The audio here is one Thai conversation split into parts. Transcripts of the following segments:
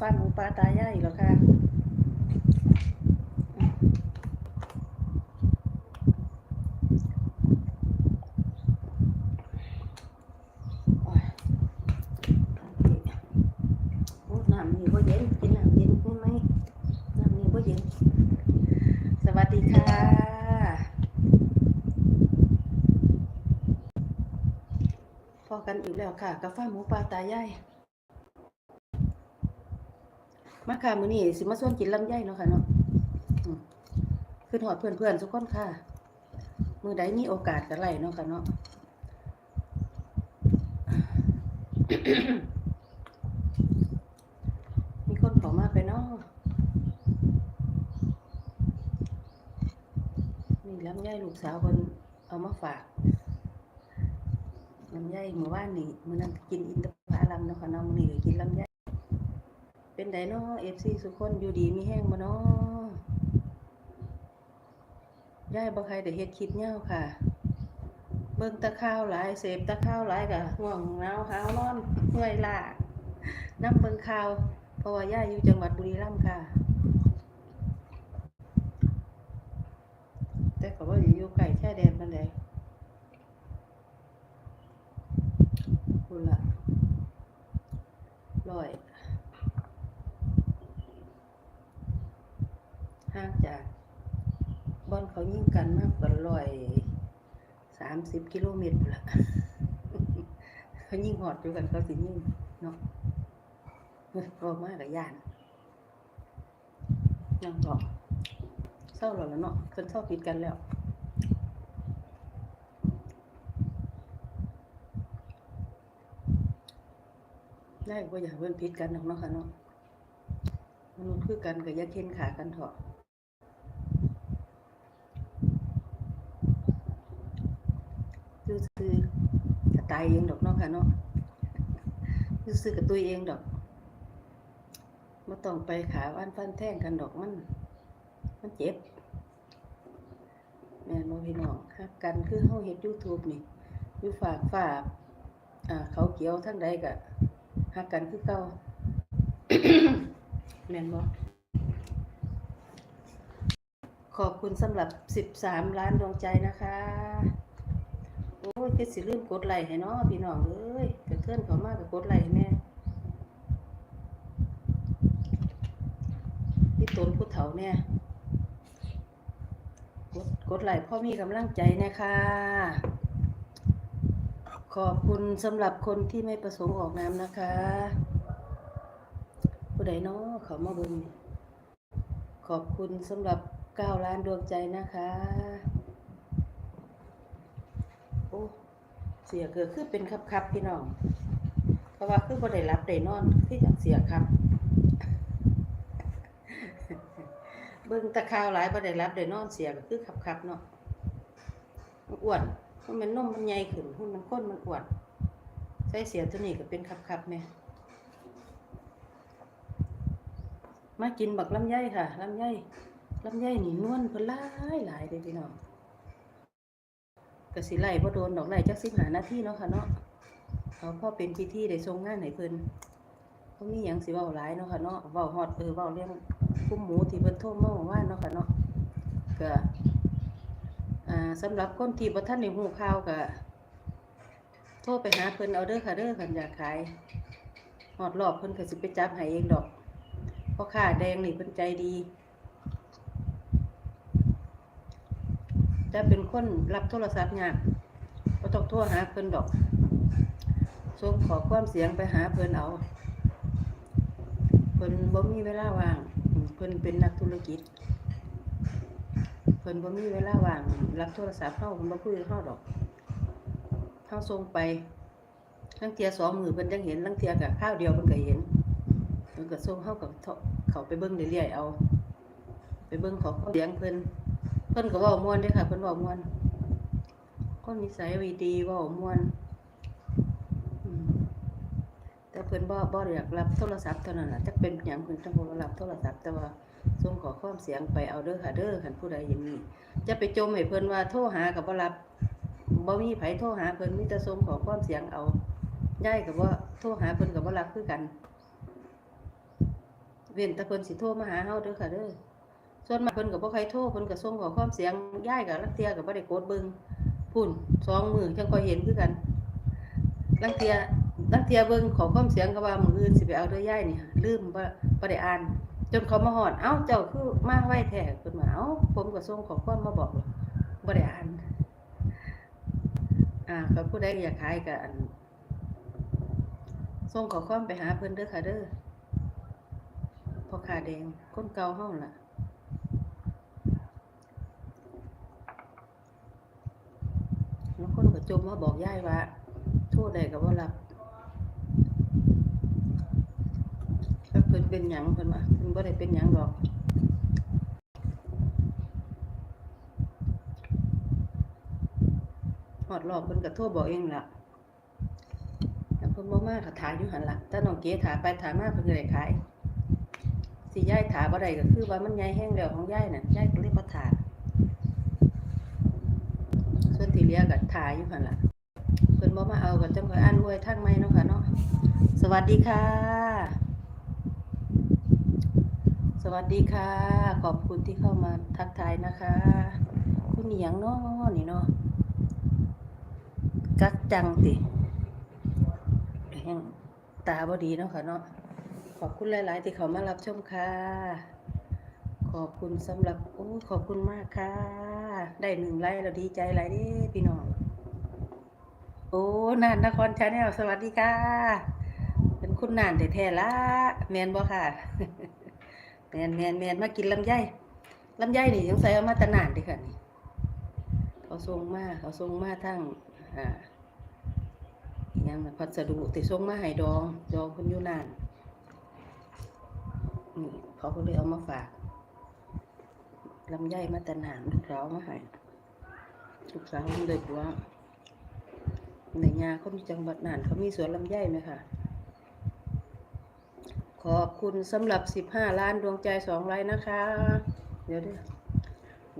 ฟาร์มหมูปลาตายายอีกแล้วค่ะโอ้ยโอ้น้ำนี่บ่เย็นกินน้ำเย็นได้ไหมน้ำนี่บ่เย็นสวัสดีค่ะพอกันอีกแล้วค่ะกาแฟหมูปลาตายาย มาค่ะมื้อนี้สิมาส่วนกินลำไยเนาะค่ะเนาะอืมคือหอดเพื่อนๆทุกคนค่ะ มื้อใดมีโอกาสก็ไล่เนาะค่ะเนาะมีคนข้ามาไปเนาะนี่ลำไยลูกสาวคนเอามาฝากลำไยเมื่อวานนี้มื้อนั้นกินอินทผลัมเนาะค่ะเนาะมื้อนี้ก็กินลำไย เป็นไดเนาะ FC สุกคนอยู่ดีมีแห้งบ่เนาะยายบ่ใครได้เฮ็ดคลิปยาวค่ะ เบิ่งตะข้าวหลายเสพตะข้าวหลายก็ง่วงหนาวหาวนอนเมื่อยล้านํเบิ่งข่าว เพราะว่ายายอยู่จังหวัดบุรีรัมย์ค่ะ แต่ก็บ่ได้อยู่ใกล้ชายแดนปานใดคุณละร้อย ห่างจากบอนเขายิ่งกันมากกว่าร้อยสามสิบกิโลเมตรละเขายิ่งหอดอยู่กันเขาสิยิ่งเนาะเฮ้ยก็มากกับย่านยังบอกเศร้าแล้วเนาะเพิ่นเศร้าผิดกันแล้วได้ก็อยากเพิ่อนผิดกันหรอกเนาะค่ะเนาะมนุษย์คือกันก็อย่าเค้นขากันเถอะ ซื่อๆกระตายเองดอกเนาะค่ะเนาะซื่อๆกับตัวเองดอกม่ต้องไปขาว่านฟันแท่งกันดอกมัน มันเจ็บแม่นบ่พี่น้องฮักกันคือเฮาเฮ็ด YouTube นี่อยู่ฝากฝากอ่าเขาเกี่ยวทั้งใดก็ฮักกันคือเก่าแม่นบ่ขอบคุณสำหรับ 13 ล้านดวงใจนะคะ โอ้ยคือสิลืมกดไลค์ให้เนาะพี่น้องเอ้ยกระเทือนเขามากก็กดไลค์ให้แม่พี่ตนผู้เฒ่าเนี่กดกดไลค์พ่อมีกำลังใจนะคะขอบคุณสำหรับคนที่ไม่ประสงค์ออกนามนะคะ ผู้ใดนาะเขามาบิ่งนี่ขอบคุณสำหรับ9ล้านดวงใจนะคะ โอ้ เสียเกิดคือเป็นครับครับพี่น้อง เพราะว่าคือบ่ได้รับได้นอนคือจังเสียครับ เบิ่งตะข่าวหลายบ่ได้รับได้นอนเสียก็คือขับๆเนาะมันอ้วนมันเป็นนมมันใหญ่ขึ้นมันมันก้นมันอ้วนใส่เสียตัวนี้ก็เป็นขับๆแม่มากินบักลำไยค่ะลำไยลำไยนี่นวลเพิ่นหลายหลายเลยพี่น้อง ก็สิไล่บ่โดนดอกไล่จัก15นาที่เนาะค่ะเนาะเอาพอเป็นพิธีได้ส่งงานให้เพิ่นบ่มีหยังสิเว้าหลายเนาะค่ะเนาะเว้าฮอดเออเว้าเรื่องกุ้มหมูที่เพิ่นโทรมาเมื่อวานเนาะค่ะเนาะก็อ่าสำหรับคนที่บ่ทันได้ฮู้ข่าวก็โทรไปหาเพิ่นเอาเด้อค่ะเด้อคันอยากขายฮอดรอบเพิ่นก็สิไปจับให้เองดอกเพราะค่าแดงนี่เพิ่นใจดี จะเป็นคนรับโทรศัพท์ยากบ่ต้องโทรหาเพิ่นดอกส่งขอความเสียงไปหาเพิ่นเอา เพิ่นบ่มีเวลาว่าง เพิ่นเป็นนักธุรกิจ เพิ่นบ่มีเวลาว่าง รับโทรศัพท์เฮาเพิ่นบ่คุยกับเฮาดอกเฮาส่งไปลังเทียสองมือเพิ่นจังเห็นลังเทียก็ข้าวเดียวเพิ่นก็เห็นเพิ่นก็ส่งเฮากับเขาไปเบิ่งเรื่อยๆเอา ไปเบิ่งขอเสียงเพิ่น พิ่นก็เว้าม่วนด้อค่ะเพิ่นเว้าม่วนคนนิสัยวีดีเว้าม่วนแต่เพิ่นบ่บ่อยากรับโทรศัพท์เท่านั้นล่ะจักเป็นหยังเพิ่นจังบ่รับโทรศัพท์แต่ว่าส่งขอความเสียงไปเอาเด้อค่ะเด้อคันผู้ใดย่างนี้จะไปจมให้เพิ่นว่าโทรหาก็บ่รับบ่มีไผโทรหาเพิ่นมีแต่ส่งขอความเสียงเอายายก็บ่โทรหาเพิ่นก็บ่รับคือกัน เว้นแต่เพิ่นสิโทรมาหาเฮาเด้อค่ะเด้อ ส่วนมากเพิ่นก็บ่ค่อยโทรเพิ่นก็ส่งขอความเสียงย่ายก็ลังเทียก็บ่ได้กดเบิ่งพุ่นสองมือจังค่อยเห็นคือกันลังเทียลังเทียเบิ่งข้อความเสียงก็ว่ามืออื่นสิไปเอาเด้อย่ายนี่ลืมบ่บ่ได้อ่าน จนเขามาฮอดเอ้าเจ้าคือมาไวแท้เพิ่นว่าเอ้าผมก็ส่งขอความมาบอกบ่ได้อ่านอ่าก็ผู้ใดอยากขายก็อันส่งขอความไปหาเพิ่นเด้อค่ะเด้อพ่อค้าแดงคนเก่าเฮาล่ะ แล้วคนก็ จมมาบอกย่ายว่าโทษใดก็บ่รับก็เพิ่นเป็นหยังเพิ่นว่าเพิ่นบ่ได้เป็นหยังดอกหอดรอบเพิ่นก็โทรบอกเองล่ะแต่เพิ่นบ่มากก็ถ่ายอยู่หันล่ะถ้าน้องเก๋ถ่ายไปถ่ายมาเพิ่นก็ได้ขายสิย่ายถ่ายบ่ได้ก็คือว่ามันใหญ่แห้งแล้วของย่ายน่ะย่ายก็เลยบ่ถ่าย ส่วนที่เหลือก็ถ่ายอยู่หั่นล่ะเพิ่นบ่มาเอาก็จังค่อยอ่านไว้ทางใหม่เนาะค่ะเนาะสวัสดีค่ะ สวัสดีค่ะ ขอบคุณที่เข้ามาทักทายนะคะ คุณอียงเนาะนี่เนาะกักจังติแหงตาบดีเนาะค่ะเนาะขอบคุณหลาย ๆ ที่เขามารับชมค่ะ ขอบคุณสำหรับโอ้ขอบคุณมากค่ะ ได้หนึ่งไลค์เราดีใจหลายเด้พี่น้อง โอ้นานนครชาแนลสวัสดีค่ะ เป็นคุณนานแต่แท้ละแมนบ่ค่ะแมนแมนแมนมากินลำไยลำไยนี่ยังใส่เอามาตะนานดิค่ะนี่เขาส่งมาเขาส่งมาทั้งอ่าอิหยังน่ะพัสดุติส่งมาให้ดอง ดองคนอยู่นานนี่เขาก็เลยเอามาฝาก ลำไยมาแตนานลูกสาวมาให้ลูกสาวมันเลยบอกว่าในงาเขามีจังหวัดน่านเขามีสวนลำไยไหมคะขอบคุณสำหรับสิบห้าล้านดวงใจสองไลน์นะคะ เดี๋ยวดี๋ยว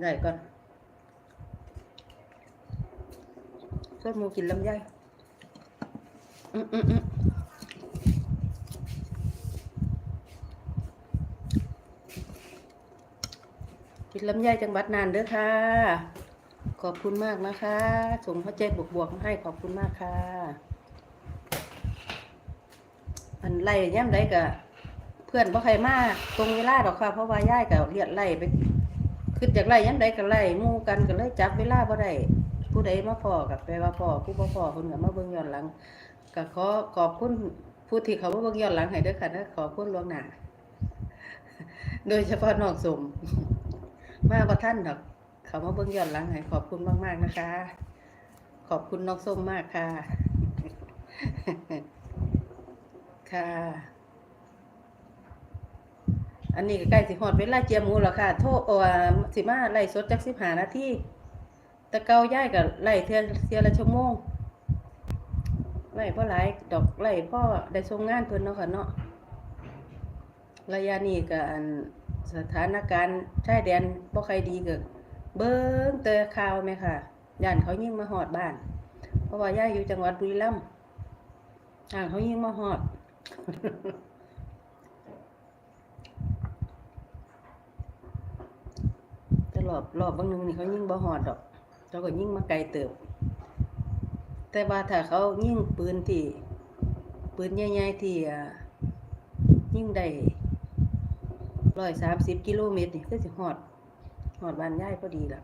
ได้ก่อนก็มูกินลำไยอืมอืมอืม กินลำไยจังหวัดนานเด้อค่ะ ขอบคุณมากนะคะส่งหัวใจบวกๆมาให้ขอบคุณมากค่ะ อันไล่ย่ำไดกะเพื่อนบ่ใครมาตรงเวลาดอกค่ะ เพราะว่าย่ายกับเลียดไล่ไปขึ้นจากไล่ย่ำไดก็ไล่มู่กันก็เลยจับเวลาบ่ได้ผู้ใดมาพอกับแปว่าพอผู้บ่พอเพิ่นก็มาเบิ่งย้อนหลังก็ขอขอบคุณผู้ที่เขามาเบิ่งย้อนหลังให้เด้อค่ะนะขอบคุณล่วงหน้าโดยเฉพาะนองสม มาบ่ทันดอกเขามาเบิ่งย้อนหลังให้ขอบคุณมากๆนะคะ ขอบคุณน้องส้มมากค่ะ ค่ะ อันนี้ก็ใกล้สิฮอดเวลาเจียมูแล้วค่ะ โทษเอ่อสิมาไล่สดจัก15นาทีต่เกาย่ายก็ไล่เทื่อเทื่อละชั่วโมงไล่พ่อหลายดอกไล่พ่อได้ทรงงานเพิ่นเนาะค่ะเนาะระยะนี้ก็อัน สถานการณ์ชายแดนบ่ค่อยดีก็เบิ่งแต่ข่าวแม่ค่ะย่านเขายิงมาฮอดบ้าน เพราะว่าย่าอยู่จังหวัดบุรีรัมย์อ่าเขายิงมาฮอดแต่รอบรอบบางหนึงนี่เขายิงบ่ฮอดดอกเขาก็ยิงมาไกลเติบ แต่ว่าถ้าเขายิงปืนที่ปืนใหญ่ๆที่ยิงได้ ร้อยสามสิบกิโลเมตรนี่คือสิฮอดฮอดบ้านย่ายพอดีล่ะ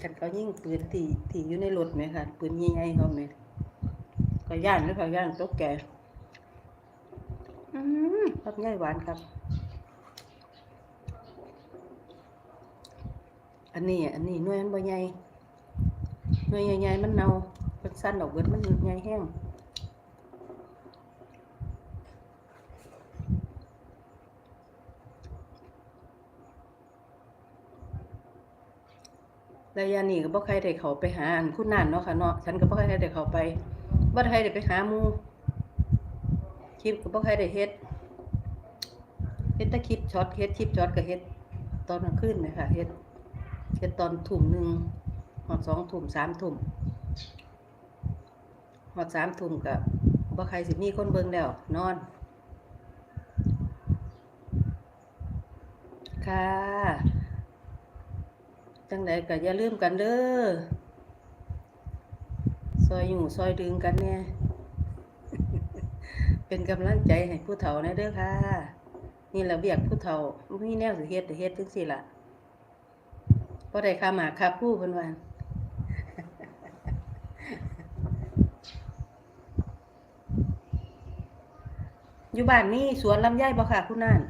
คันเขายิ่งปืนที่ที่อยู่ในรถไหมค่ะปืนใหญ่ๆเขาไหมก็ย่านหรือเขาย่านตกแก่อืมครับง่ายหวานครับ อันนี้อันนี้หน่วยมันบ่ใหญ่หน่วยใหญ่ๆมันเน่าเป็นสั้นดอกเบิดมันใหญ่แห้ง ระยะนี้ก็บ่ใครได้เขาไปหาอันคุณนั่นเนาะค่ะเนาะฉันก็บ่ใครได้เขาไปบ่ได้ใครได้ไปหาหมู่คลิปก็บ่ใครได้เฮ็ดเฮ็ดแต่คลิปช็อตเฮ็ดคลิปช็อตก็เฮ็ดตอนกลางคืนนะคะเฮ็ดเฮ็ดตอนทุ่มหนึ่งหอดสองทุ่มสามทุ่มหอดสามทุ่มกับบ่ใครสิมีคนเบิ่งแล้วนอน ค่ะ จังใดก็อย่าลืมกันเด้อซอยอยู่ซอยดึงกันเนี่ยเป็นกำลังใจให้ผู้เฒ่านะเด้อค่ะ นี่ระเบียกผู้เฒ่ามีแนวสิเฮ็ดแต่เฮ็ดจังซี่ล่ะบ่ได้ค่าหมาค่าผู้เพิ่นว่าอยู่บ้านนี่สวนลำไยบ่ค่ะคุณนั่น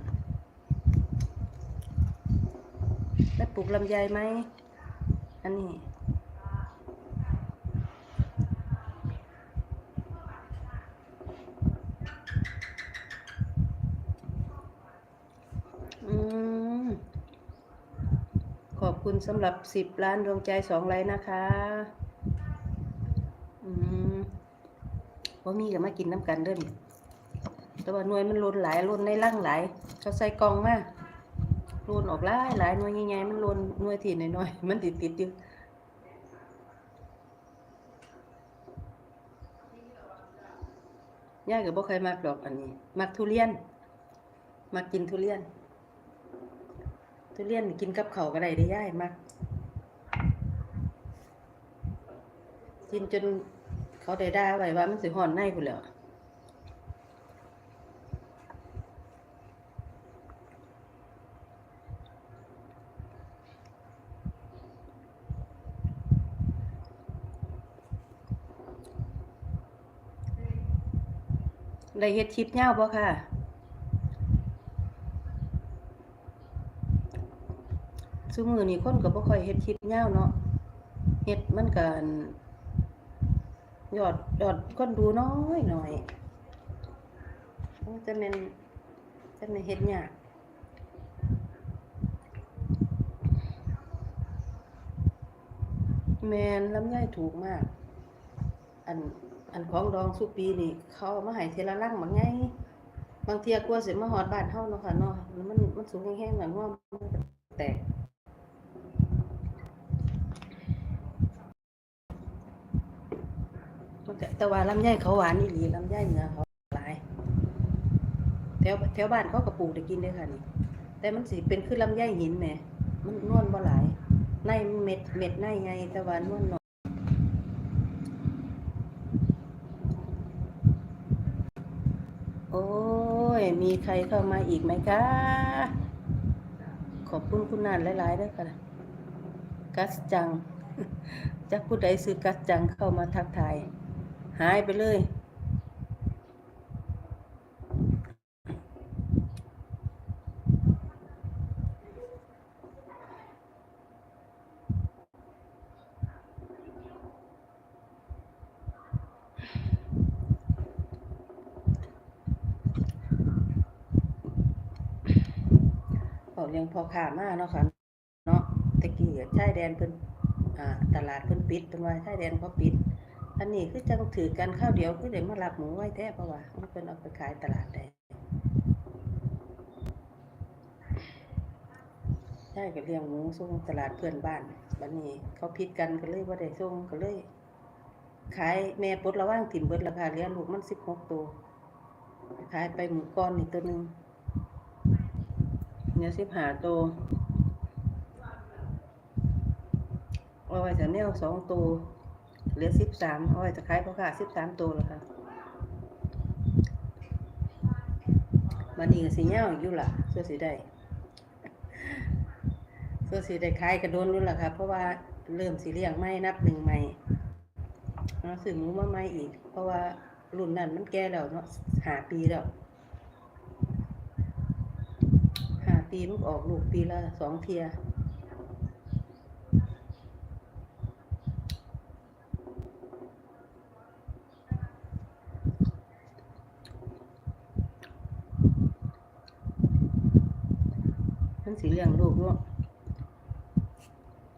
ได้ป ลูกลำไยไหม อันนี้ขอบคุณสำหรับสิบล้านดวงใจสองไลน์นะคะ อืมว่ามีกับมากินน้ำกันเด้อนี่แต่ว่าหน่วยมันลนหลายลนในร่างหลายเขาใส่กองมา ลนออกหลายหลายหน่วยใหญ่ๆมันลนหน่วยที่น้อยๆมันติดติดอยู่ย่ากับบ่เคยมักดอกอันนี้ มักทุเรียน มักกินทุเรียน ทุเรียนกินกับเขาก็ได้ได้ย่ายมัก กินจนเขาได้ด่าไว้ว่ามันสิห่อนในพุ่นแหล้ว ได้เฮ็ดคลิปยาบ่ค่ะ ซุมือนี้คนก็บ่ค่อยเฮ็ดคลิปยาเนาะเฮ็ดมันกันยอดยอดคนดูน้อยหน่อยจะแม่นจะแม่นเฮ็ดยากแมนลำไยถูกมาก อัน อันของดองสุปีนี่ เขาเอามาให้เทละลังบางไงบางเทียกลัวเสิมาฮอดบ้านเฮาเนาะค่ะเนาะมันมันสูงแห้งๆแบบว่ามันแตกแต่ว่าลำไยเขาหวานอีหลีลำไยเนื้อเขาหลายแถวแถวบ้านเขาก็ปลูกได้กินเด้ค่ะนี่ แต่มันสิเป็นคือลำไยหินแหมมันนวลบ่หลายในเม็ดเม็ดในไงแต่ว่านวลน้อย โอ้ย มีใครเข้ามาอีกไหมคะขอบคุณคุณนานหลายๆด้วยค่ะ กัสจังจักผู้ใดซื้อกัสจังเข้ามาทักทาย หายไปเลย บอกเลี้ ยังพอขามาเนาะค่ะเนาะตะกี้ชายแดนเพิ่นอ่าตลาดเพิ่นปิดเพิ่นว่าชายแดนเขาปิด อันนี้คือจังถือกันข้าวเดียวคือได้มารับหมูไว้แท้เพราะว่ามันเพิ่นเอาไปขายตลาดได้ใช่ก็เลี้ยงหมูส่งตลาดเพื่อนบ้านบัดนี้เขาผิดกันก็เลยบ่ได้ส่งก็เลยขายแม่ปลดระว่างถิ่มเบิดราคาเลี้ยงลูกมัน16ตัวขายไปหมูก้อนนี่ตัวหนึ่ง เนี่ย15ตัวเอาไว้จะแนวสองตัวเหลือ13เอาไว้จะขายพ่อค้า13ตัวแล้วค่ะบัดนี้ก็สิยาอยู่ล่ะเพื่อสิได้เพื่อสิได้ขายกระโดนนู่นล่ะค่ะเพราะว่าเริ่มสิเลี้ยงไม่นับหนึ่งใหม่เนาะซื้อมูมาใหม่อีก เพราะว่ารุ่นนั้นมันแก่แล้วเนาะหาปีแล้วหา ปีมันก็ออกลูกปีละสองเทียมันสิเลี้ยงลูกเนาะ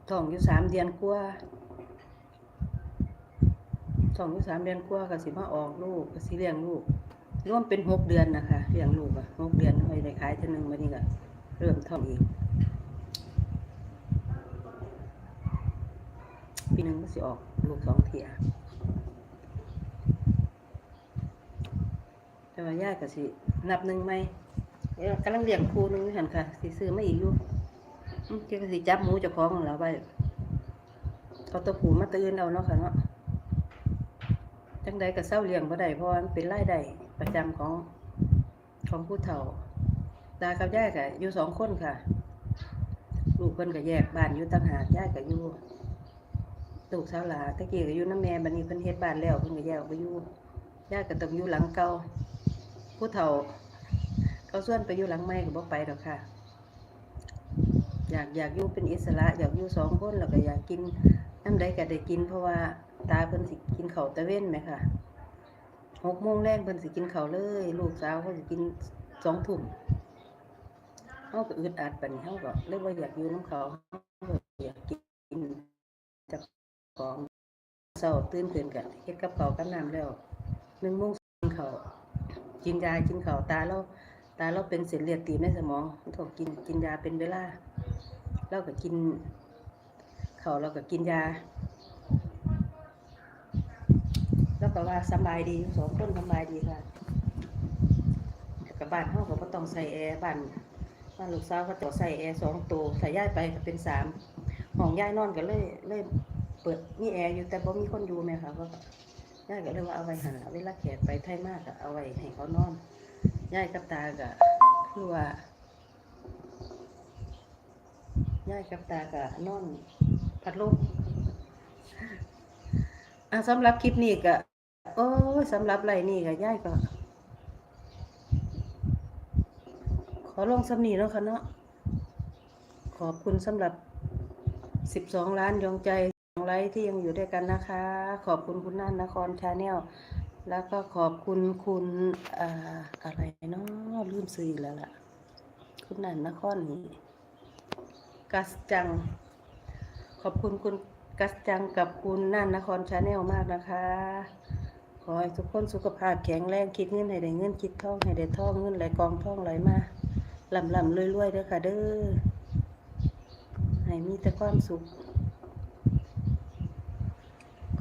ท้องอยู่สามเดือนกว่าท้องอยู่สามเดือนกว่าก็สิมาออกลูกก็สิเลี้ยงลูกรวมเป็นหกเดือนนะคะเลี้ยงลูกอะหกเดือนค่อยได้ขายเท่านึงมานี่ก็ เริ่มท้องอีกปีหนึ่งก็สิออกลูกสองเทียแต่ว่าย่าก็สิ นับหนึ่งไหมกำลังเลี้ยงครูหนึงอยู่หันค่ะสิซื้อไมาอีกอยู่เกี่ยวกับสิจับหมูเจ้าของนั่นล่ะไว้เอาตัวผูมาตื่นเอาเนาะค่ะเนาะจังใดก็เศร้าเลี้ยงบ่ได้เพราะมันเป็นรายได้ประจำของของผู้เฒ่า ตากับยายก็อยู่สองคนค่ะ ลูกเพิ่นก็แยกบ้านอยู่ต่างหากยายก็อยู่ลูกสาวหลาตะกี้ก็อยู่น้ำแม่บัดนี้เพิ่นเฮ็ดบ้านแล้วเพิ่นก็แยกไปอยู่ยายก็ต้องอยู่หลังเก่าผู้เฒ่าเขาส่วนไปอยู่หลังใหม่ก็บ่ไปดอกค่ะ อยากอยากอยู่เป็นอิสระ อยากอยู่สองคนแล้วก็อยากกินน้ำใดก็ได้กิน เพราะว่าตาเพิ่นสิกินเข้าตะเว้นไหมค่ะหกโมงแรกเพิ่นสิกินเข้าเลย ลูกสาวเขาสิกินสองทุ่ม เขาก็อึดอัดปันเขาก็เลยว่าอยากอยู่น้ำเขาเขาอยากกินจากของเศร้าตื่นขึ้นกันเฮ็ดกับข้ากับน้ำแล้วหนึ่งโมงกินข้ากินยากินเขาตาเราตาเราเป็นเส้นเลือดตีบในสมองต้องกินกินยาเป็นเวลาเราก็กินเขาเราก็กินยาแล้วก็ว่าสบายดีสองคนสบายดีค่ะกับบ้านเขาก็ต้องใส่แอร์บ้าน บ้านลูกสาวเขาจะใส่แอร์สองตัวใส่ย่ายไปเป็นสามห้องย่ายนอนก็เลยเลยเปิดมีแอร์อยู่แต่บ่มีคนอยู่แม่ค่ะก็ย่ายก็เลยว่าเอาไว้หันเวลาแขกไปไทยมากก็เอาไว้ให้เขานอนย่ายกับตาก็คือว่าย่ายกับตากะนอนพัดลมอะสำหรับคลิปนี้ก็โอ้สำหรับไรนี่ก็ย่ายก็ ขอ ลงสำนีแล้วค่ะเนาะขอบคุณสำหรับสิบสองล้านดวงใจของไลค์ที่ยังอยู่ด้วยกันนะคะ ขอบคุณคุณนันนครชาแนลแล้วก็ขอบคุณคุณออะไรเนาะลืมซื้อแล้วล่ะ คุณนันนครนี่กัสจัง ขอบคุณคุณกัสจังกับคุณน่นนครชาแนลมากนะคะ ขอให้ทุกคนสุขภาพแข็งแรงคิดเงินให้ได้เงินคิดทองให้ได้ทองเงินไหลกองทองไหลมา ลำลำรวยๆเด้อค่ะ เด้อให้มีแต่ความสุข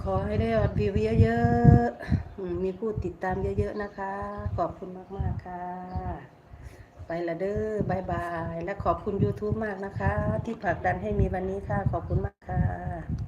ขอให้ได้ยอดวิวเยอะๆมมีผู้ติดตามเยอะๆนะคะ ขอบคุณมากๆค่ะ ไปละเด้อบายบาย และขอบคุณ YouTube มากนะคะ ที่ผลักดันให้มีวันนี้ค่ะ ขอบคุณมากค่ะ